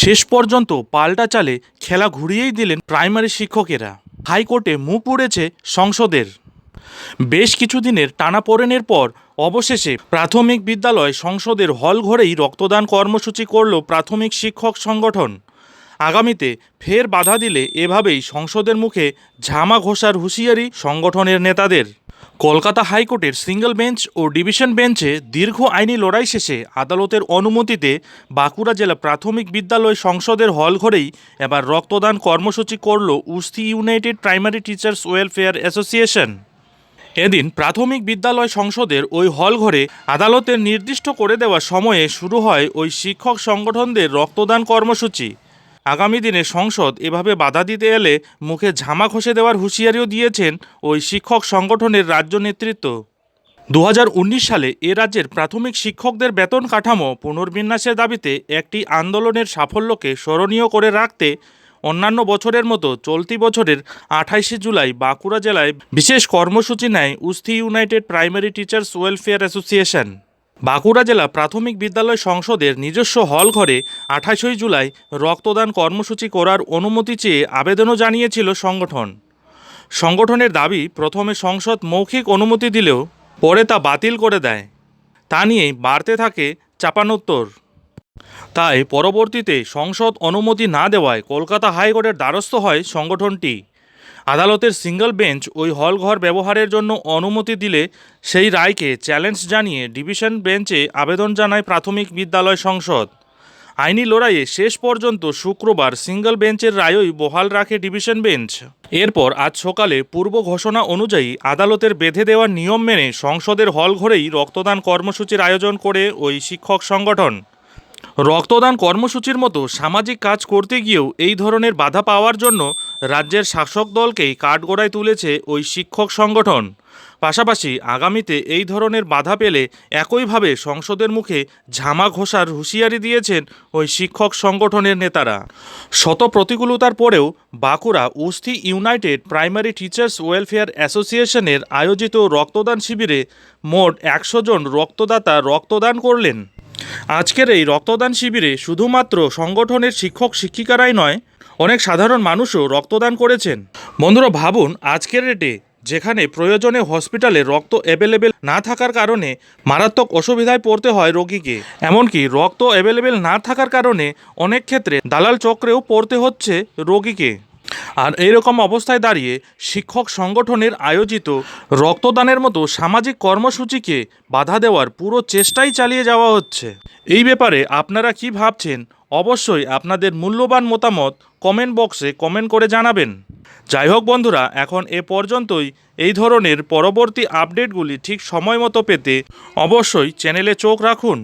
শেষ পর্যন্ত পাল্টা চালে খেলা ঘুরিয়েই দিলেন প্রাইমারি শিক্ষকেরা। হাইকোর্টে মুখ পুড়েছে সংসদের। বেশ কিছুদিনের টানাপোড়েনের পর অবশেষে প্রাথমিক বিদ্যালয় সংসদের হল ঘরেই রক্তদান কর্মসূচি করল প্রাথমিক শিক্ষক সংগঠন। আগামীতে ফের বাধা দিলে এভাবেই সংসদের মুখে ঝামা ঘোষার হুঁশিয়ারি সংগঠনের নেতাদের। কলকাতা হাইকোর্টের সিঙ্গল বেঞ্চ ও ডিভিশন বেঞ্চে দীর্ঘ আইনি লড়াই শেষে আদালতের অনুমতিতে বাঁকুড়া জেলা প্রাথমিক বিদ্যালয় সংসদের হল ঘরেই এবার রক্তদান কর্মসূচি করল Usthi united primary teachers welfare association. এদিন প্রাথমিক বিদ্যালয় সংসদের ওই হল ঘরে আদালতের নির্দিষ্ট করে দেওয়া সময়ে শুরু হয় ওই শিক্ষক সংগঠনদের রক্তদান কর্মসূচি। আগামী দিনে সংসদ এভাবে বাধা দিতে এলে মুখে ঝামা ঘষে দেওয়ার হুঁশিয়ারিও দিয়েছেন ওই শিক্ষক সংগঠনের রাজ্য নেতৃত্ব। দু হাজার উনিশ সালে এ রাজ্যের প্রাথমিক শিক্ষকদের বেতন কাঠামো পুনর্বিন্যাসের দাবিতে একটি আন্দোলনের সাফল্যকে স্মরণীয় করে রাখতে অন্যান্য বছরের মতো চলতি বছরের আঠাইশে জুলাই বাঁকুড়া জেলায় বিশেষ কর্মসূচি নেয় Usthi united primary teachers welfare association. Bankura জেলা প্রাথমিক বিদ্যালয় সংসদের নিজস্ব হল ঘরে আঠাশই জুলাই রক্তদান কর্মসূচি করার অনুমতি চেয়ে আবেদনও জানিয়েছিল সংগঠন। সংগঠনের দাবি, প্রথমে সংসদ মৌখিক অনুমতি দিলেও পরে তা বাতিল করে দেয়। তা নিয়েই বাড়তে থাকে চাপানোত্তর। তাই পরবর্তীতে সংসদ অনুমতি না দেওয়ায় কলকাতা হাইকোর্টের দ্বারস্থ হয় সংগঠনটি। আদালতের সিঙ্গল বেঞ্চ ওই হলঘর ব্যবহারের জন্য অনুমতি দিলে সেই রায়কে চ্যালেঞ্জ জানিয়ে ডিভিশন বেঞ্চে আবেদন জানায় প্রাথমিক বিদ্যালয় সংসদ। আইনি লড়াইয়ে শেষ পর্যন্ত শুক্রবার সিঙ্গল বেঞ্চের রায়ই বহাল রাখে ডিভিশন বেঞ্চ। এরপর আজ সকালে পূর্ব ঘোষণা অনুযায়ী আদালতের বেঁধে দেওয়া নিয়ম মেনে সংসদের হল ঘরেই রক্তদান কর্মসূচির আয়োজন করে ওই শিক্ষক সংগঠন। রক্তদান কর্মসূচির মতো সামাজিক কাজ করতে গিয়েও এই ধরনের বাধা পাওয়ার জন্য রাজ্যের শাসক দলকেই কাঠগড়ায় তুলেছে ওই শিক্ষক সংগঠন। পাশাপাশি আগামীতে এই ধরনের বাধা পেলে একইভাবে সংসদের মুখে ঝামা ঘোষার হুঁশিয়ারি দিয়েছেন ওই শিক্ষক সংগঠনের নেতারা। শত প্রতিকূলতার পরেও Bankura Usthi united primary teachers welfare অ্যাসোসিয়েশনের আয়োজিত রক্তদান শিবিরে মোট একশো জন রক্তদাতা রক্তদান করলেন। আজকের এই রক্তদান শিবিরে শুধুমাত্র সংগঠনের শিক্ষক শিক্ষিকারাই নয়, অনেক সাধারণ মানুষও রক্তদান করেছেন। বন্ধুরা, ভাবুন, আজকের রেটে যেখানে প্রয়োজনে হসপিটালে রক্ত অ্যাভেলেবেল না থাকার কারণে মারাত্মক অসুবিধায় পড়তে হয় রোগীকে, এমনকি রক্ত অ্যাভেলেবেল না থাকার কারণে অনেক ক্ষেত্রে দালাল চক্রেও পড়তে হচ্ছে রোগীকে। আর এইরকম অবস্থায় দাঁড়িয়ে শিক্ষক সংগঠনের আয়োজিত রক্তদানের মতো সামাজিক কর্মসূচিকে বাধা দেওয়ার পুরো চেষ্টাই চালিয়ে যাওয়া হচ্ছে। এই ব্যাপারে আপনারা কি ভাবছেন? অবশ্যই আপনাদের মূল্যবান মতামত কমেন্ট বক্সে কমেন্ট করে জানাবেন। যাই হোক বন্ধুরা, এখন এ পর্যন্তই। এই ধরনের পরবর্তী আপডেটগুলি ঠিক সময় মতো পেতে অবশ্যই চ্যানেলে চোখ রাখুন।